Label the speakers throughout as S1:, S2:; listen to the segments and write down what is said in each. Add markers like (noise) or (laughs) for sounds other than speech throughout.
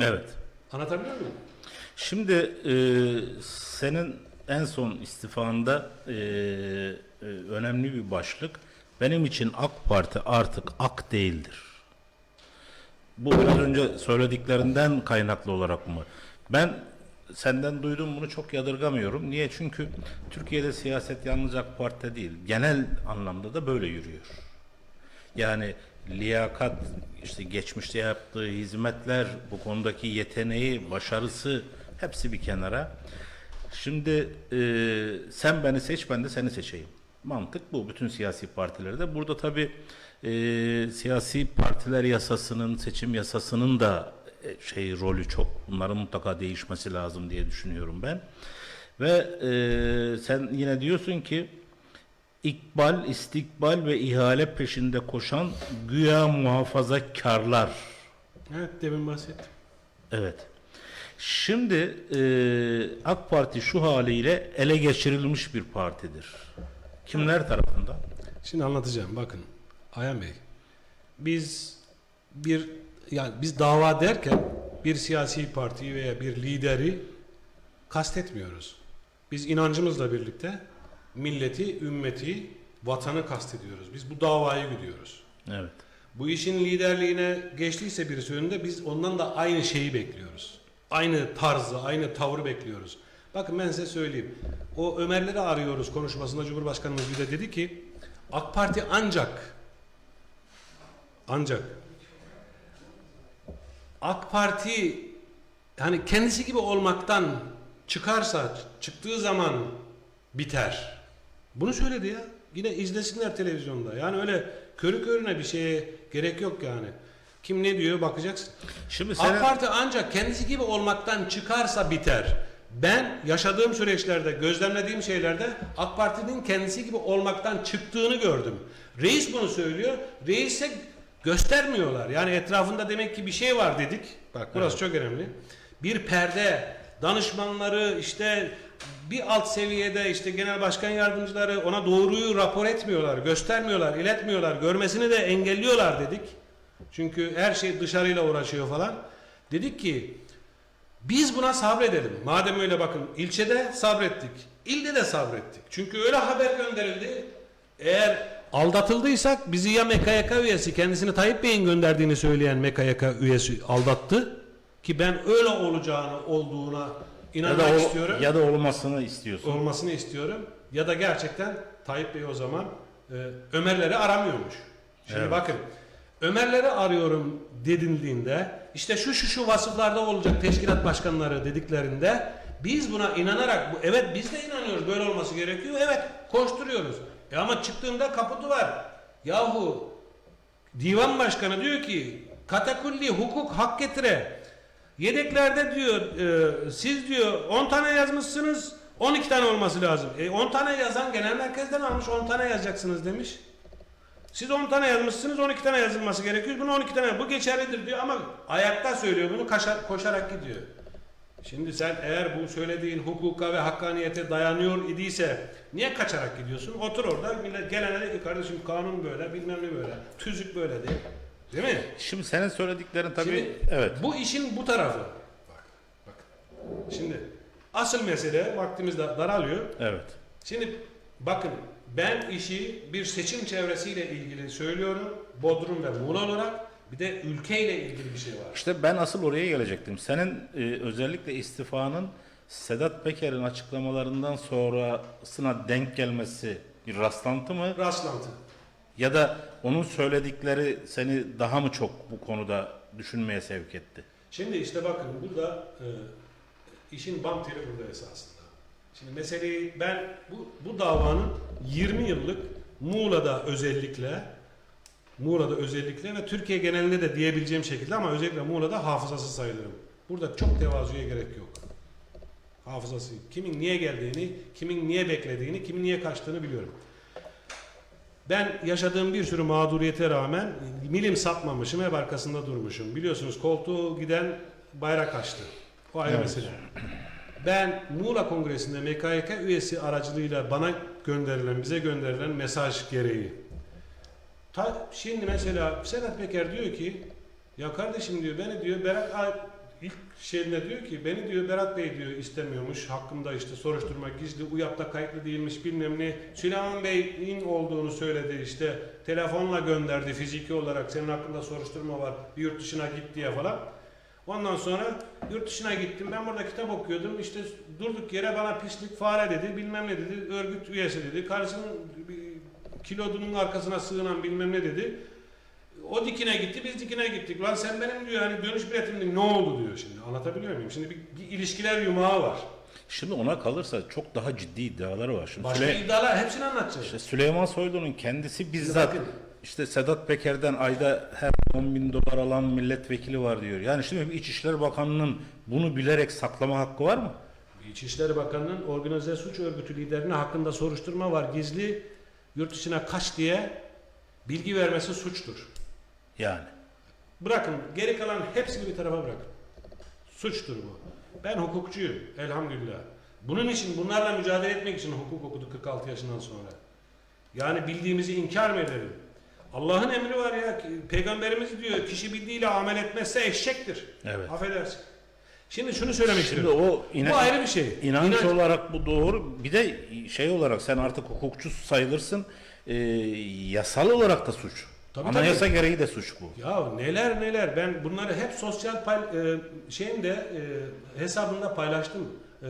S1: Evet.
S2: Anlatabiliyor muyum?
S1: Şimdi e, senin en son istifanda e, e, önemli bir başlık. Benim için AK Parti artık AK değildir. Bu biraz önce söylediklerinden kaynaklı olarak mı? Ben senden duydum bunu çok yadırgamıyorum. Niye? Çünkü Türkiye'de siyaset yalnız AK Parti değil. Genel anlamda da böyle yürüyor. Yani liyakat, işte geçmişte yaptığı hizmetler, bu konudaki yeteneği, başarısı hepsi bir kenara. Şimdi e, sen beni seç, ben de seni seçeyim. Mantık bu. Bütün siyasi partilerde. Burada tabii e, siyasi partiler yasasının, seçim yasasının da e, şey rolü çok. Bunların mutlaka değişmesi lazım diye düşünüyorum ben. Ve e, sen yine diyorsun ki İkbal, istikbal ve ihale peşinde koşan güya muhafazakarlar.
S2: Evet demin bahsettim.
S1: Evet. Şimdi e, AK Parti şu haliyle ele geçirilmiş bir partidir. Kimler tarafından?
S2: Şimdi anlatacağım bakın. Ayhan Bey. Biz bir yani biz dava derken bir siyasi partiyi veya bir lideri kastetmiyoruz. Biz inancımızla birlikte milleti, ümmeti, vatanı kastediyoruz. Biz bu davayı gidiyoruz.
S1: Evet.
S2: Bu işin liderliğine geçtiyse birisi önünde biz ondan da aynı şeyi bekliyoruz. Aynı tarzı, aynı tavrı bekliyoruz. Bakın ben size söyleyeyim. O Ömerleri arıyoruz konuşmasında Cumhurbaşkanımız bir de dedi ki AK Parti ancak ancak AK Parti hani kendisi gibi olmaktan çıkarsa çıktığı zaman biter. Bunu söyledi ya. Yine izlesinler televizyonda. Yani öyle körü körüne bir şeye gerek yok yani. Kim ne diyor bakacaksın.
S1: Şimdi senin,
S2: AK Parti ancak kendisi gibi olmaktan çıkarsa biter. Ben yaşadığım süreçlerde, gözlemlediğim şeylerde AK Parti'nin kendisi gibi olmaktan çıktığını gördüm. Reis bunu söylüyor. Reis'e göstermiyorlar. Yani etrafında demek ki bir şey var dedik. Bak burası çok önemli. Bir perde, danışmanları işte bir alt seviyede işte genel başkan yardımcıları ona doğruyu rapor etmiyorlar, göstermiyorlar, iletmiyorlar, görmesini de engelliyorlar dedik. Çünkü her şey dışarıyla uğraşıyor falan. Dedik ki biz buna sabredelim. Madem öyle bakın ilçede sabrettik. ilde de sabrettik. Çünkü öyle haber gönderildi. Eğer aldatıldıysak bizi ya MKYK üyesi kendisini Tayyip Bey'in gönderdiğini söyleyen MKYK üyesi aldattı. Ki ben öyle olacağını olduğuna
S1: ya
S2: inanmak
S1: da, ol-
S2: istiyorum.
S1: ya da olmasını istiyorsun.
S2: olmasını istiyorum. Ya da gerçekten Tayyip Bey o zaman e, Ömerleri aramıyormuş. Şimdi
S1: Evet.
S2: bakın Ömerleri arıyorum dedildiğinde işte şu şu şu vasıflarda olacak teşkilat başkanları dediklerinde biz buna inanarak bu evet biz de inanıyoruz böyle olması gerekiyor. Evet koşturuyoruz. E ama çıktığında kaputu var. Yahu divan başkanı diyor ki katakulli hukuk hak getire. Yedeklerde diyor e, siz diyor 10 tane yazmışsınız 12 tane olması lazım. E 10 tane yazan genel merkezden almış 10 tane yazacaksınız demiş. Siz 10 tane yazmışsınız 12 tane yazılması gerekiyor. Bunu 12 tane bu geçerlidir diyor ama ayakta söylüyor bunu kaşar, koşarak gidiyor. Şimdi sen eğer bu söylediğin hukuka ve hakkaniyete dayanıyor idiyse niye kaçarak gidiyorsun? Otur orada millet gelene de ki kardeşim kanun böyle bilmem ne böyle tüzük böyle diye. Değil mi?
S1: Şimdi senin söylediklerin tabii
S2: Şimdi
S1: evet.
S2: Bu işin bu tarafı. Bak, bak. Şimdi asıl mesele vaktimiz de daralıyor.
S1: Evet.
S2: Şimdi bakın ben işi bir seçim çevresiyle ilgili söylüyorum. Bodrum ve Muğla olarak bir de ülkeyle ilgili bir şey var.
S1: İşte ben asıl oraya gelecektim. Senin e, özellikle istifanın Sedat Peker'in açıklamalarından sonrasına denk gelmesi bir rastlantı mı?
S2: Rastlantı.
S1: Ya da onun söyledikleri seni daha mı çok bu konuda düşünmeye sevk etti?
S2: Şimdi işte bakın burada e, işin bam teli burada esasında. Şimdi meseleyi ben bu, bu davanın 20 yıllık Muğla'da özellikle Muğla'da özellikle ve Türkiye genelinde de diyebileceğim şekilde ama özellikle Muğla'da hafızası sayılırım. Burada çok tevazuya gerek yok. Hafızası. Kimin niye geldiğini, kimin niye beklediğini, kimin niye kaçtığını biliyorum. Ben yaşadığım bir sürü mağduriyete rağmen milim sapmamışım, hep arkasında durmuşum. Biliyorsunuz koltuğu giden bayrak açtı. O ayrı
S1: Evet.
S2: mesele. Ben Muğla Kongresi'nde MKYK üyesi aracılığıyla bana gönderilen, bize gönderilen mesaj gereği. Ta, şimdi mesela Sedat Peker diyor ki ya kardeşim diyor beni diyor Berat ilk şeyinde diyor ki beni diyor Berat Bey diyor istemiyormuş. Hakkımda işte soruşturma gizli, UYAP'ta kayıtlı değilmiş bilmem ne. Süleyman Bey'in olduğunu söyledi işte. Telefonla gönderdi fiziki olarak senin hakkında soruşturma var. Yurt dışına git diye falan. Ondan sonra yurt dışına gittim. Ben burada kitap okuyordum. İşte durduk yere bana pislik, fare dedi, bilmem ne dedi, örgüt üyesi dedi. Karısının kilodunun arkasına sığınan bilmem ne dedi. O dikine gitti, biz dikine gittik. Lan sen benim diyor hani dönüş biletimde ne oldu diyor şimdi. Anlatabiliyor muyum? Şimdi bir, bir ilişkiler yumağı var.
S1: Şimdi ona kalırsa çok daha ciddi iddiaları var. Şimdi
S2: Başka
S1: Süley-
S2: iddialar hepsini anlatacağız.
S1: işte Süleyman Soylu'nun kendisi bizzat işte Sedat Peker'den ayda her 10 bin dolar alan milletvekili var diyor. Yani şimdi İçişleri Bakanı'nın bunu bilerek saklama hakkı var mı?
S2: İçişleri Bakanı'nın organize suç örgütü liderine hakkında soruşturma var. Gizli yurt dışına kaç diye bilgi vermesi suçtur.
S1: Yani.
S2: Bırakın geri kalan hepsini bir tarafa bırakın. Suçtur bu. Ben hukukçuyum elhamdülillah. Bunun için bunlarla mücadele etmek için hukuk okuduk 46 yaşından sonra. Yani bildiğimizi inkar mı edelim? Allah'ın emri var ya ki- peygamberimiz diyor kişi bildiğiyle amel etmezse eşektir.
S1: Evet.
S2: Affedersin. Şimdi şunu söylemek
S1: Şimdi
S2: istiyorum.
S1: o inan-
S2: bu ayrı bir şey.
S1: İnanç,
S2: İnanç-
S1: olarak bu doğru. Bir de şey olarak sen artık hukukçu sayılırsın. Ee, yasal olarak da suç.
S2: Tabii,
S1: Anayasa gereği de suç bu.
S2: Ya neler neler ben bunları hep sosyal pay, e, şeyinde e, hesabında paylaştım. E,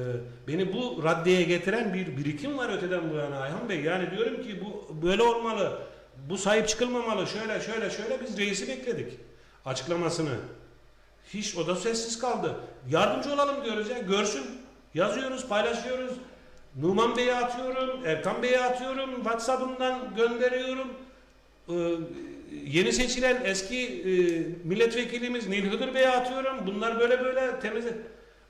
S2: beni bu raddeye getiren bir birikim var öteden bu yana Ayhan Bey. Yani diyorum ki bu böyle olmalı. Bu sahip çıkılmamalı. Şöyle şöyle şöyle biz reisi bekledik açıklamasını. Hiç o da sessiz kaldı. Yardımcı olalım diyoruz ya. Görsün. Yazıyoruz, paylaşıyoruz. Numan Bey'e atıyorum, Erkan Bey'e atıyorum, WhatsApp'ından gönderiyorum. Ee, yeni seçilen eski e, milletvekilimiz Nil Hıdır Bey'e atıyorum. Bunlar böyle böyle temiz.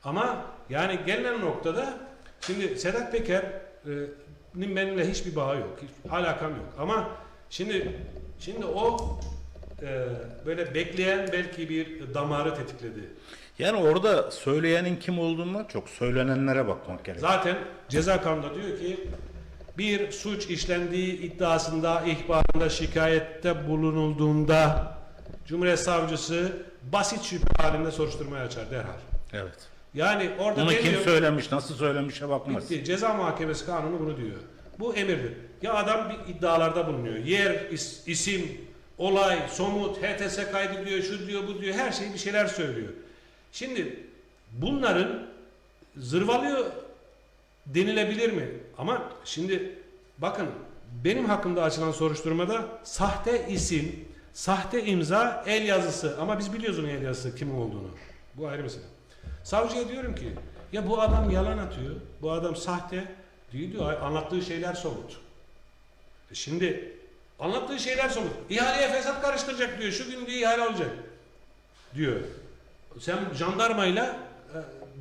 S2: Ama yani gelinen noktada şimdi Sedat Peker'in benimle hiçbir bağı yok. Hiç alakam yok. Ama şimdi şimdi o e, böyle bekleyen belki bir damarı tetikledi.
S1: Yani orada söyleyenin kim olduğundan çok söylenenlere bakmak gerekiyor.
S2: Zaten ceza kanunda diyor ki bir suç işlendiği iddiasında, ihbarında, şikayette bulunulduğunda Cumhuriyet Savcısı basit şüphe halinde soruşturmaya açar derhal.
S1: Evet.
S2: Yani orada
S1: Bunu kim söylemiş, nasıl söylemişe bakmaz.
S2: Bitti. Ceza Muhakemesi Kanunu bunu diyor. Bu emirdir. Ya adam bir iddialarda bulunuyor. Yer, is- isim, olay, somut, HTS kaydı diyor, şu diyor, bu diyor. Her şey bir şeyler söylüyor. Şimdi bunların zırvalıyor denilebilir mi? Ama şimdi bakın benim hakkımda açılan soruşturmada sahte isim, sahte imza, el yazısı ama biz biliyoruz onun el yazısı kim olduğunu. Bu ayrı mesele. Savcıya diyorum ki ya bu adam yalan atıyor, bu adam sahte diyor, diyor anlattığı şeyler somut. E Şimdi anlattığı şeyler somut. İhaleye fesat karıştıracak diyor, şu gün diye ihale olacak diyor. Sen jandarmayla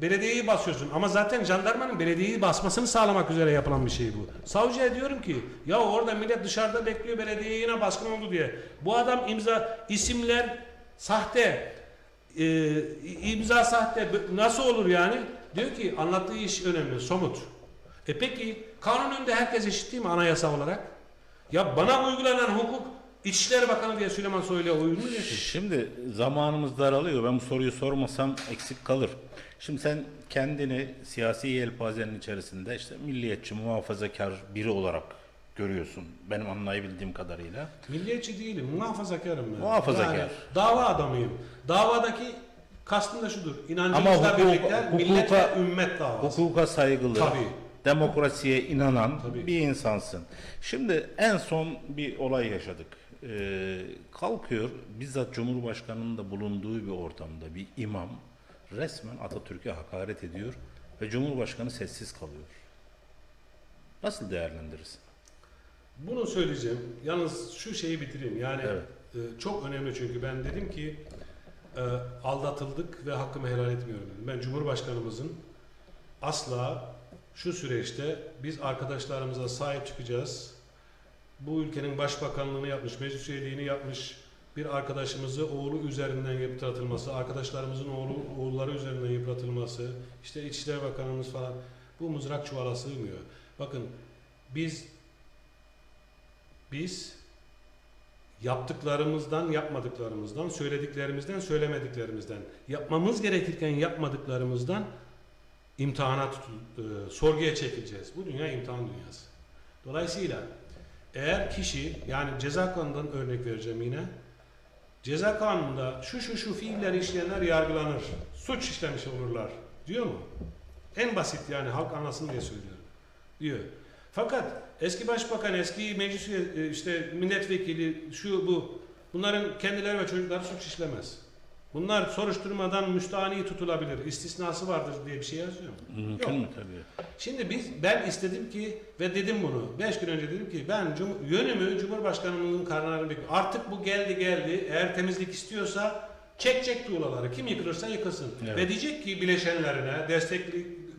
S2: belediyeyi basıyorsun ama zaten jandarmanın belediyeyi basmasını sağlamak üzere yapılan bir şey bu. Savcıya diyorum ki ya orada millet dışarıda bekliyor belediye yine baskın oldu diye. Bu adam imza isimler sahte e, imza sahte nasıl olur yani? Diyor ki anlattığı iş önemli somut. E peki kanun önünde herkes eşit değil mi anayasa olarak? Ya bana uygulanan hukuk İçişleri Bakanı diye Süleyman Soylu'ya değil ki?
S1: Şimdi zamanımız daralıyor. Ben bu soruyu sormasam eksik kalır. Şimdi sen kendini siyasi yelpazenin içerisinde işte milliyetçi, muhafazakar biri olarak görüyorsun. Benim anlayabildiğim kadarıyla.
S2: Milliyetçi değilim, muhafazakarım ben.
S1: Muhafazakar.
S2: Yani dava adamıyım. Davadaki kastım da şudur.
S1: Ama
S2: İnancımızla
S1: hukuk-
S2: birlikte millet
S1: hukuka-
S2: ve ümmet davası.
S1: Hukuka saygılı,
S2: Tabii.
S1: demokrasiye inanan
S2: Tabii.
S1: bir insansın. Şimdi en son bir olay yaşadık. Ee, kalkıyor bizzat Cumhurbaşkanı'nın da bulunduğu bir ortamda bir imam resmen Atatürk'e hakaret ediyor ve Cumhurbaşkanı sessiz kalıyor. Nasıl değerlendirirsin?
S2: Bunu söyleyeceğim. Yalnız şu şeyi bitireyim. Yani
S1: Evet.
S2: e, çok önemli çünkü ben dedim ki e, aldatıldık ve hakkımı helal etmiyorum dedim. Ben Cumhurbaşkanımızın asla şu süreçte biz arkadaşlarımıza sahip çıkacağız. Bu ülkenin başbakanlığını yapmış, meclis üyeliğini yapmış bir arkadaşımızı oğlu üzerinden yıpratılması, arkadaşlarımızın oğlu oğulları üzerinden yıpratılması, işte İçişleri Bakanımız falan bu mızrak çuvala sığmıyor. Bakın biz biz yaptıklarımızdan, yapmadıklarımızdan, söylediklerimizden, söylemediklerimizden, yapmamız gerekirken yapmadıklarımızdan imtihana e, sorguya çekileceğiz. Bu dünya imtihan dünyası. Dolayısıyla eğer kişi yani ceza kanunundan örnek vereceğim yine. Ceza kanununda şu şu şu fiilleri işleyenler yargılanır. Suç işlemiş olurlar. Diyor mu? En basit yani halk anlasın diye söylüyorum. Diyor. Fakat eski başbakan, eski meclis e, işte milletvekili şu bu bunların kendileri ve çocukları suç işlemez. Bunlar soruşturmadan müstahani tutulabilir. istisnası vardır diye bir şey yazıyor mu?
S1: Mümkün
S2: Yok.
S1: mü tabii?
S2: Şimdi biz ben istedim ki ve dedim bunu. Beş gün önce dedim ki ben cum- yönümü Cumhurbaşkanımızın kararını bekliyorum. Artık bu geldi geldi. Eğer temizlik istiyorsa çekecek tuğlaları. Kim yıkılırsa yıkılsın.
S1: Evet.
S2: Ve diyecek ki bileşenlerine, destek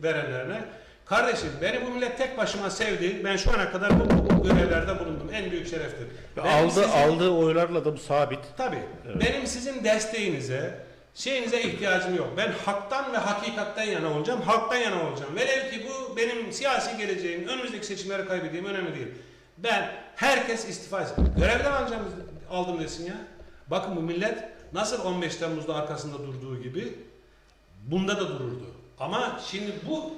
S2: verenlerine kardeşim beni bu millet tek başıma sevdi. Ben şu ana kadar bu görevlerde bulundum. En büyük şereftir. Benim
S1: aldı,
S2: sizin-
S1: aldığı oylarla da bu sabit.
S2: Tabii. Benim sizin desteğinize, şeyinize ihtiyacım yok. Ben haktan ve hakikatten yana olacağım, halktan yana olacağım. Velev ki bu benim siyasi geleceğim, önümüzdeki seçimleri kaybedeyim önemli değil. Ben herkes istifa etsin. Görevden alacağım, aldım desin ya. Bakın bu millet nasıl 15 Temmuz'da arkasında durduğu gibi bunda da dururdu. Ama şimdi bu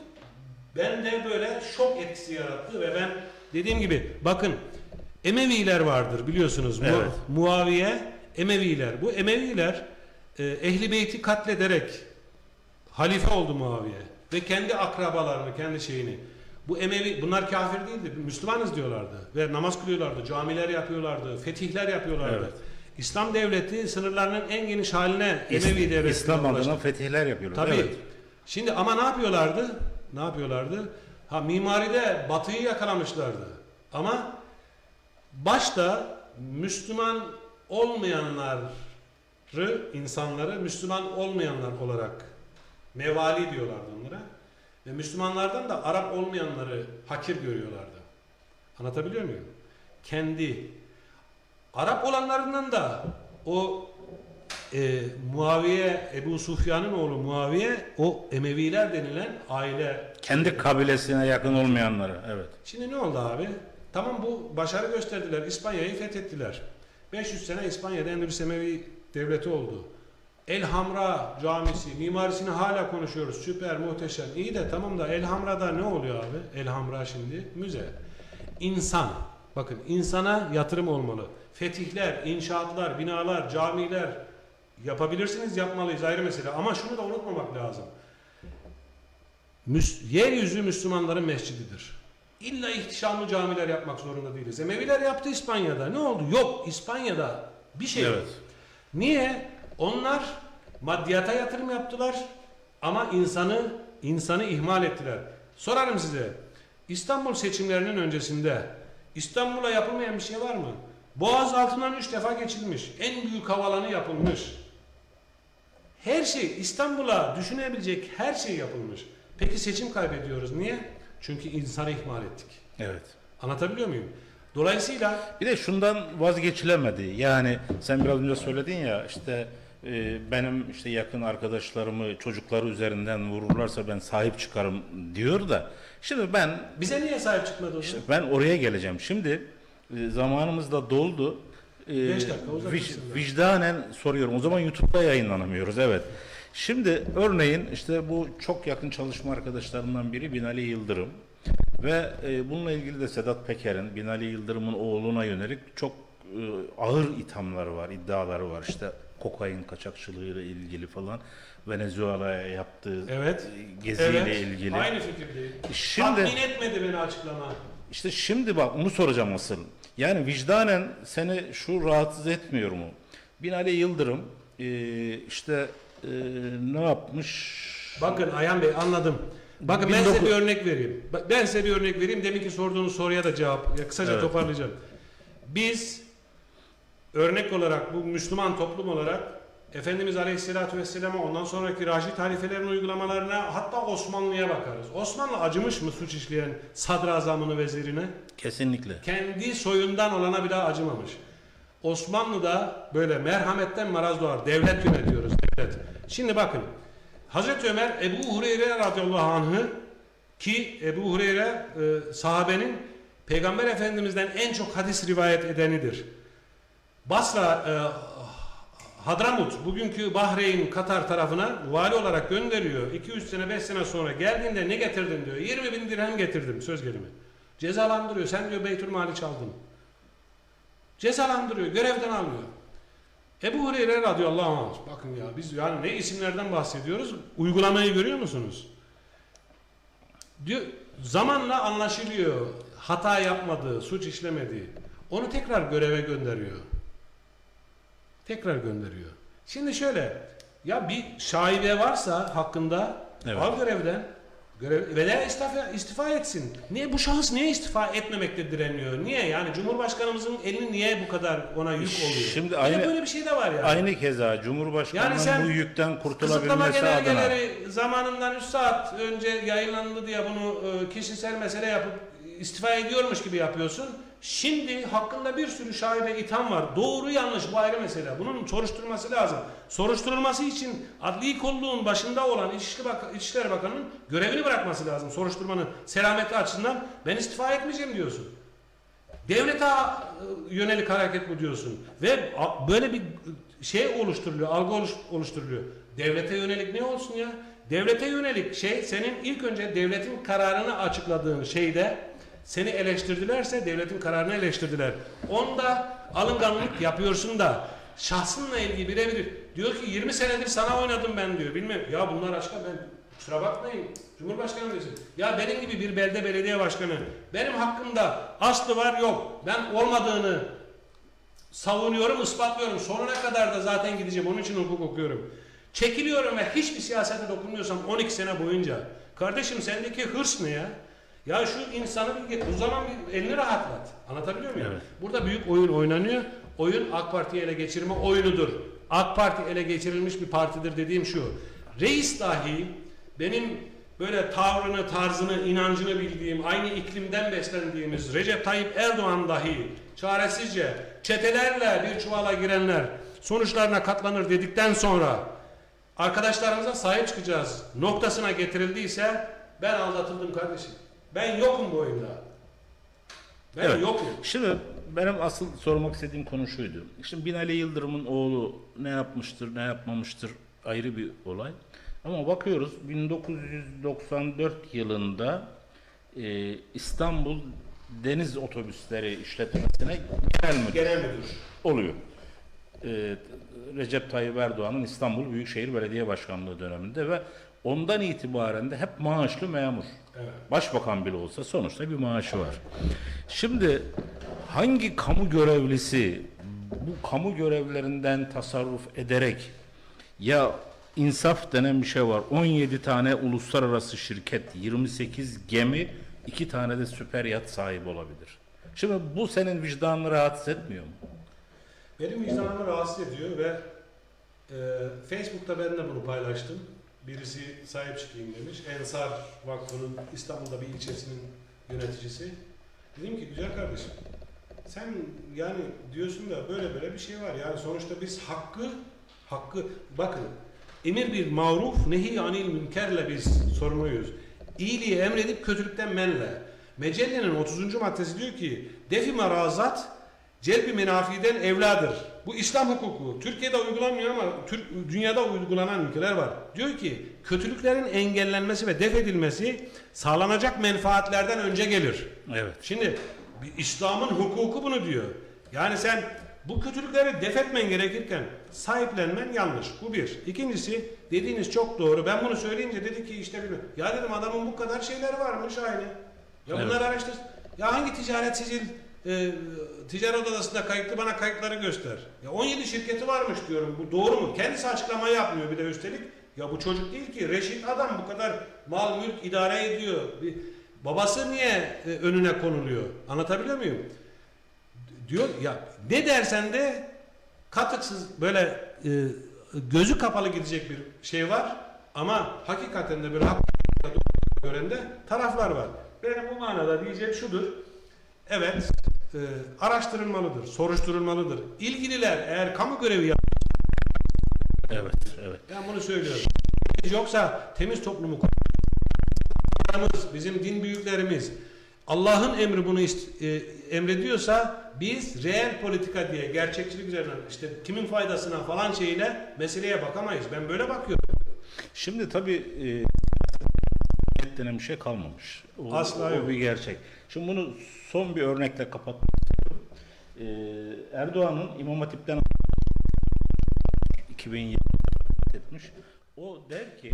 S2: bende böyle şok etkisi yarattı ve ben dediğim gibi bakın Emeviler vardır biliyorsunuz. Mu-
S1: Evet.
S2: Muaviye, Emeviler. Bu Emeviler e, Ehli Beyt'i katlederek halife oldu Muaviye ve kendi akrabalarını, kendi şeyini. Bu Emevi, bunlar kafir değildi, Müslümanız diyorlardı ve namaz kılıyorlardı, camiler yapıyorlardı, fetihler yapıyorlardı.
S1: Evet.
S2: İslam devleti sınırlarının en geniş haline Emevi devleti
S1: İslam adına fetihler yapıyorlar.
S2: Tabii.
S1: Evet.
S2: Şimdi ama ne yapıyorlardı? Ne yapıyorlardı? Ha mimaride batıyı yakalamışlardı. Ama başta Müslüman olmayanları, insanları Müslüman olmayanlar olarak mevali diyorlardı onlara. Ve Müslümanlardan da Arap olmayanları hakir görüyorlardı. Anlatabiliyor muyum? Kendi Arap olanlarından da o e, Muaviye, Ebu Sufyan'ın oğlu Muaviye o Emeviler denilen aile.
S1: Kendi kabilesine yakın olmayanları. Evet.
S2: Şimdi ne oldu abi? Tamam bu başarı gösterdiler. İspanya'yı fethettiler. 500 sene İspanya'da Endülüs Emevi devleti oldu. El Hamra camisi, mimarisini hala konuşuyoruz. Süper, muhteşem. İyi de tamam da El Hamra'da ne oluyor abi? El Hamra şimdi müze. İnsan. Bakın insana yatırım olmalı. Fetihler, inşaatlar, binalar, camiler yapabilirsiniz, yapmalıyız ayrı mesele. Ama şunu da unutmamak lazım. Müs- yeryüzü Müslümanların mescididir. İlla ihtişamlı camiler yapmak zorunda değiliz. Emeviler yaptı İspanya'da. Ne oldu? Yok İspanya'da bir şey yok.
S1: Evet.
S2: Niye? Onlar maddiyata yatırım yaptılar ama insanı insanı ihmal ettiler. Sorarım size. İstanbul seçimlerinin öncesinde İstanbul'a yapılmayan bir şey var mı? Boğaz altından üç defa geçilmiş. En büyük havalanı yapılmış. Her şey İstanbul'a düşünebilecek her şey yapılmış. Peki seçim kaybediyoruz. Niye? Çünkü insanı ihmal ettik.
S1: Evet.
S2: Anlatabiliyor muyum? Dolayısıyla
S1: Bir de şundan vazgeçilemedi. Yani sen biraz önce söyledin ya işte e, benim işte yakın arkadaşlarımı çocukları üzerinden vururlarsa ben sahip çıkarım diyor da şimdi ben
S2: bize niye sahip çıkmadı o
S1: işte ben oraya geleceğim. Şimdi e, zamanımız da doldu. E,
S2: dakika
S1: vic-
S2: da.
S1: vicdanen soruyorum. O zaman YouTube'da yayınlanamıyoruz. Evet. Şimdi örneğin işte bu çok yakın çalışma arkadaşlarımdan biri Binali Yıldırım ve e, bununla ilgili de Sedat Peker'in Binali Yıldırım'ın oğluna yönelik çok e, ağır ithamları var, iddiaları var. İşte kokain kaçakçılığıyla ilgili falan Venezuela'ya yaptığı
S2: Evet.
S1: geziyle ilgili.
S2: Aynı fikirdeyim.
S1: Şimdi
S2: Tatmin etmedi beni açıklama.
S1: işte şimdi bak onu soracağım asıl. Yani vicdanen seni şu rahatsız etmiyor mu? Binali Yıldırım e, işte e, ne yapmış?
S2: Bakın Ayhan Bey anladım. Bakın ben
S1: 19
S2: size bir örnek vereyim. Ben size bir örnek vereyim. Demin ki sorduğunuz soruya da cevap. Ya kısaca
S1: Evet.
S2: toparlayacağım. Biz örnek olarak bu Müslüman toplum olarak Efendimiz Aleyhisselatü Vesselam'a ondan sonraki Raşid halifelerin uygulamalarına hatta Osmanlı'ya bakarız. Osmanlı acımış mı suç işleyen sadrazamını vezirine?
S1: Kesinlikle.
S2: kendi soyundan olana bile acımamış. Osmanlı'da böyle merhametten maraz doğar. Devlet yönetiyoruz, devlet. Şimdi bakın. Hazreti Ömer Ebu Hureyre radıyallahu anh'ı ki Ebu Hureyre e, sahabenin Peygamber Efendimiz'den en çok hadis rivayet edenidir. Basra e, Hadramut bugünkü Bahreyn Katar tarafına vali olarak gönderiyor. 2-3 sene 5 sene sonra geldiğinde ne getirdin diyor. 20 bin dirhem getirdim söz gelimi. Cezalandırıyor. Sen diyor Beytülmali çaldın. Cezalandırıyor. Görevden alıyor. Ebu Hureyre radıyallahu anh. Bakın ya biz yani ne isimlerden bahsediyoruz? Uygulamayı görüyor musunuz? Diyor, zamanla anlaşılıyor. Hata yapmadığı, suç işlemediği. Onu tekrar göreve gönderiyor. Tekrar gönderiyor. Şimdi şöyle, ya bir şaibe varsa hakkında
S1: Evet.
S2: al görevden. Görev, veya istifa, istifa etsin. Niye bu şahıs niye istifa etmemekte direniyor? Niye yani Cumhurbaşkanımızın elini niye bu kadar ona yük oluyor?
S1: Şimdi aynı-
S2: böyle bir şey de var yani.
S1: Aynı keza Cumhurbaşkanının
S2: Yani sen
S1: bu yükten kurtulabilmesi adına
S2: zamanından 3 saat önce yayınlandı diye bunu e, kişisel mesele yapıp istifa ediyormuş gibi yapıyorsun. Şimdi hakkında bir sürü şaibe itham var. Doğru yanlış bu ayrı mesele. Bunun soruşturulması lazım. Soruşturulması için adli kolluğun başında olan İçişleri, Bak İçişleri Bakanı'nın görevini bırakması lazım. Soruşturmanın selameti açısından ben istifa etmeyeceğim diyorsun. Devlete e, yönelik hareket bu diyorsun. Ve böyle bir şey oluşturuluyor, algı oluş- oluşturuluyor. Devlete yönelik ne olsun ya? Devlete yönelik şey senin ilk önce devletin kararını açıkladığın şeyde seni eleştirdilerse devletin kararını eleştirdiler. Onda alınganlık yapıyorsun da şahsınla ilgili birebir diyor ki 20 senedir sana oynadım ben diyor. Bilmem ya bunlar aşka ben kusura bakmayın Cumhurbaşkanı diyorsun. Ya benim gibi bir belde belediye başkanı benim hakkımda aslı var yok. Ben olmadığını savunuyorum, ispatlıyorum. Sonuna kadar da zaten gideceğim. Onun için hukuk okuyorum. Çekiliyorum ve hiçbir siyasete dokunmuyorsam 12 sene boyunca. Kardeşim sendeki hırs ne ya? Ya şu insanı bir o zaman bir elini rahatlat. Anlatabiliyor muyum?
S1: Evet.
S2: Burada büyük oyun oynanıyor. Oyun AK Parti'yi ele geçirme oyunudur. AK Parti ele geçirilmiş bir partidir dediğim şu. Reis dahi benim böyle tavrını, tarzını, inancını bildiğim, aynı iklimden beslendiğimiz Recep Tayyip Erdoğan dahi çaresizce çetelerle bir çuvala girenler sonuçlarına katlanır dedikten sonra arkadaşlarımıza sahip çıkacağız noktasına getirildiyse ben aldatıldım kardeşim. Ben yokum bu oyunda. Ben
S1: Evet.
S2: yokum.
S1: Şimdi benim asıl sormak istediğim konu şuydu. Şimdi Binali Yıldırım'ın oğlu ne yapmıştır, ne yapmamıştır ayrı bir olay. Ama bakıyoruz 1994 yılında e, İstanbul Deniz Otobüsleri işletmesine genel müdür
S2: Genel müdür.
S1: oluyor. E, Recep Tayyip Erdoğan'ın İstanbul Büyükşehir Belediye Başkanlığı döneminde ve ondan itibaren de hep maaşlı memur.
S2: Evet.
S1: Başbakan bile olsa sonuçta bir maaşı var. Şimdi hangi kamu görevlisi bu kamu görevlerinden tasarruf ederek ya insaf denen bir şey var. 17 tane uluslararası şirket, 28 gemi, 2 tane de süper yat sahibi olabilir. Şimdi bu senin vicdanını rahatsız etmiyor mu?
S2: Benim vicdanımı rahatsız ediyor ve e, Facebook'ta ben de bunu paylaştım. Birisi sahip çıkayım demiş. Ensar Vakfı'nın İstanbul'da bir ilçesinin yöneticisi. Dedim ki güzel kardeşim sen yani diyorsun da böyle böyle bir şey var. Yani sonuçta biz hakkı hakkı bakın emir bir maruf nehi anil münkerle biz sorumluyuz. İyiliği emredip kötülükten menle. Mecellenin 30. maddesi diyor ki defi marazat celbi menafiden evladır. Bu İslam hukuku. Türkiye'de uygulanmıyor ama Türk, dünyada uygulanan ülkeler var. Diyor ki kötülüklerin engellenmesi ve def edilmesi sağlanacak menfaatlerden önce gelir.
S1: Evet.
S2: Şimdi bir İslam'ın hukuku bunu diyor. Yani sen bu kötülükleri def etmen gerekirken sahiplenmen yanlış. Bu bir. İkincisi dediğiniz çok doğru. Ben bunu söyleyince dedi ki işte bilmem. Ya dedim adamın bu kadar şeyleri varmış aynı. Ya
S1: Evet.
S2: bunları araştır. Ya hangi ticaret sicil e, ticaret odasında kayıtlı bana kayıtları göster. Ya 17 şirketi varmış diyorum. Bu doğru mu? Kendisi açıklama yapmıyor bir de üstelik. Ya bu çocuk değil ki. Reşit adam bu kadar mal mülk idare ediyor. Bir, babası niye e, önüne konuluyor? Anlatabiliyor muyum? Diyor ya ne dersen de katıksız böyle e, gözü kapalı gidecek bir şey var ama hakikaten de bir hak gören de taraflar var. Benim bu manada diyeceğim şudur. Evet, e, araştırılmalıdır, soruşturulmalıdır. İlgililer eğer kamu görevi yap,
S1: Evet, evet.
S2: ben bunu söylüyorum. Yoksa temiz toplumu bizim din büyüklerimiz, Allah'ın emri bunu e, emrediyorsa biz reel politika diye gerçekçilik üzerinden işte kimin faydasına falan şeyle meseleye bakamayız. Ben böyle bakıyorum.
S1: Şimdi tabii e, denen bir şey kalmamış. O,
S2: Asla
S1: o
S2: yok.
S1: bir gerçek. Şimdi bunu son bir örnekle kapatmak istiyorum. E, Erdoğan'ın İmam Hatip'ten 2020 etmiş. O der ki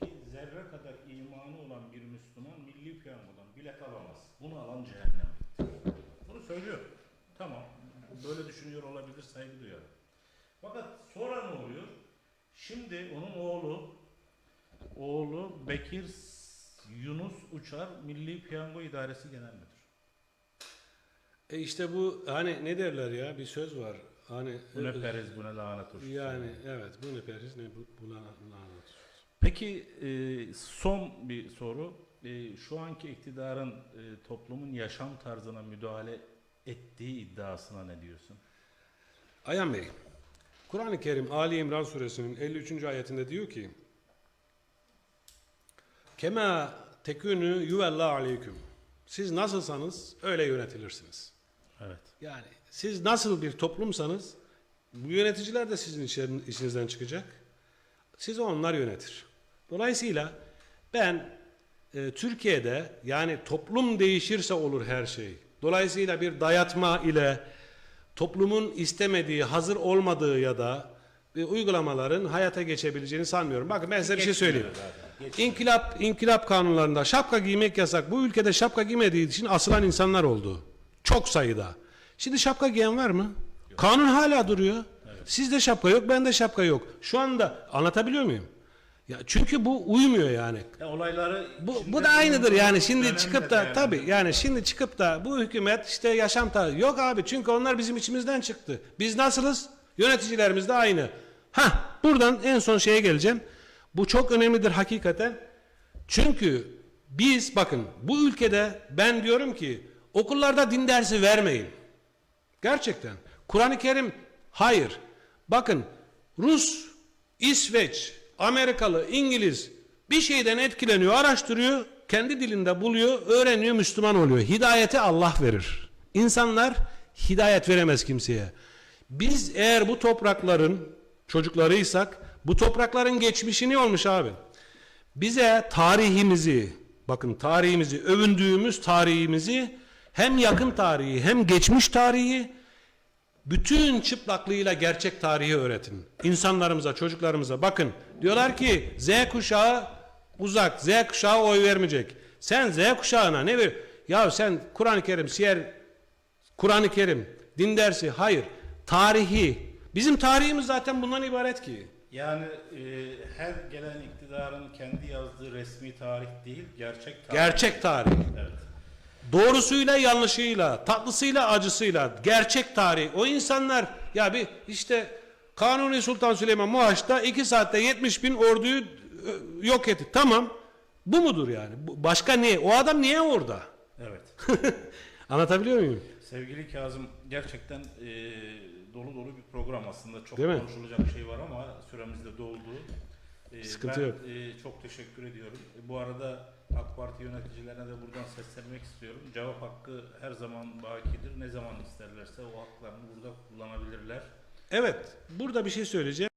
S1: ki zerre kadar imanı olan bir Müslüman milli piyangodan bilet alamaz. Bunu alan cehennem. Bunu söylüyor. Tamam. Böyle düşünüyor olabilir saygı duyarım. Fakat sonra ne oluyor? Şimdi onun oğlu oğlu Bekir Yunus Uçar Milli Piyango İdaresi Genel Müdür.
S2: E işte bu hani ne derler ya bir söz var. Hani
S1: Bu ne periz bu ne lanet olsun.
S2: yani evet bu ne periz ne bu, bu lanet.
S1: Peki e, son bir soru. E, şu anki iktidarın e, toplumun yaşam tarzına müdahale ettiği iddiasına ne diyorsun?
S2: Ayhan Bey, Kur'an-ı Kerim Ali İmran suresinin 53. ayetinde diyor ki Kema tekünü yuvella aleyküm. Siz nasılsanız öyle yönetilirsiniz.
S1: Evet.
S2: Yani siz nasıl bir toplumsanız bu yöneticiler de sizin işlerin- işinizden çıkacak. Sizi onlar yönetir. Dolayısıyla ben e, Türkiye'de yani toplum değişirse olur her şey. Dolayısıyla bir dayatma ile toplumun istemediği, hazır olmadığı ya da e, uygulamaların hayata geçebileceğini sanmıyorum. Bakın ben size bir şey söyleyeyim. İnkılap, inkılap kanunlarında şapka giymek yasak. Bu ülkede şapka giymediği için asılan insanlar oldu. Çok sayıda. Şimdi şapka giyen var mı? Kanun hala duruyor. Sizde şapka yok, bende şapka yok. Şu anda anlatabiliyor muyum? Ya çünkü bu uymuyor yani.
S1: E, olayları
S2: Bu, bu da aynıdır yani şimdi çıkıp da
S1: yani.
S2: tabi yani şimdi çıkıp da bu hükümet işte yaşam tarzı yok abi çünkü onlar bizim içimizden çıktı. Biz nasılız? Yöneticilerimiz de aynı. Ha buradan en son şeye geleceğim. Bu çok önemlidir hakikaten. Çünkü biz bakın bu ülkede ben diyorum ki okullarda din dersi vermeyin. Gerçekten. Kur'an-ı Kerim hayır. Bakın Rus, İsveç, Amerikalı, İngiliz bir şeyden etkileniyor, araştırıyor, kendi dilinde buluyor, öğreniyor, Müslüman oluyor. Hidayeti Allah verir. İnsanlar hidayet veremez kimseye. Biz eğer bu toprakların çocuklarıysak bu toprakların geçmişi ne olmuş abi? Bize tarihimizi, bakın tarihimizi, övündüğümüz tarihimizi hem yakın tarihi hem geçmiş tarihi bütün çıplaklığıyla gerçek tarihi öğretin. İnsanlarımıza, çocuklarımıza bakın. Diyorlar ki Z kuşağı uzak, Z kuşağı oy vermeyecek. Sen Z kuşağına ne ver? Ya sen Kur'an-ı Kerim, siyer, Kur'an-ı Kerim, din dersi, hayır. Tarihi. Bizim tarihimiz zaten bundan ibaret ki.
S1: Yani e, her gelen iktidarın kendi yazdığı resmi tarih değil, gerçek tarih.
S2: Gerçek tarih.
S1: Evet.
S2: Doğrusuyla yanlışıyla, tatlısıyla acısıyla, gerçek tarih. O insanlar ya bir işte Kanuni Sultan Süleyman Muhaç'ta 2 saatte 70 bin orduyu ö, yok etti. Tamam. Bu mudur yani? Başka ne? O adam niye orada?
S1: Evet. (laughs)
S2: Anlatabiliyor muyum?
S1: Sevgili Kazım gerçekten e, dolu dolu bir program aslında. Çok
S2: Değil mi?
S1: konuşulacak şey var ama süremiz de doldu. E,
S2: Sıkıntı
S1: ben,
S2: yok.
S1: e, çok teşekkür ediyorum. E, bu arada AK Parti yöneticilerine de buradan seslenmek istiyorum. Cevap hakkı her zaman bakidir. Ne zaman isterlerse o haklarını burada kullanabilirler.
S2: Evet. Burada bir şey söyleyeceğim.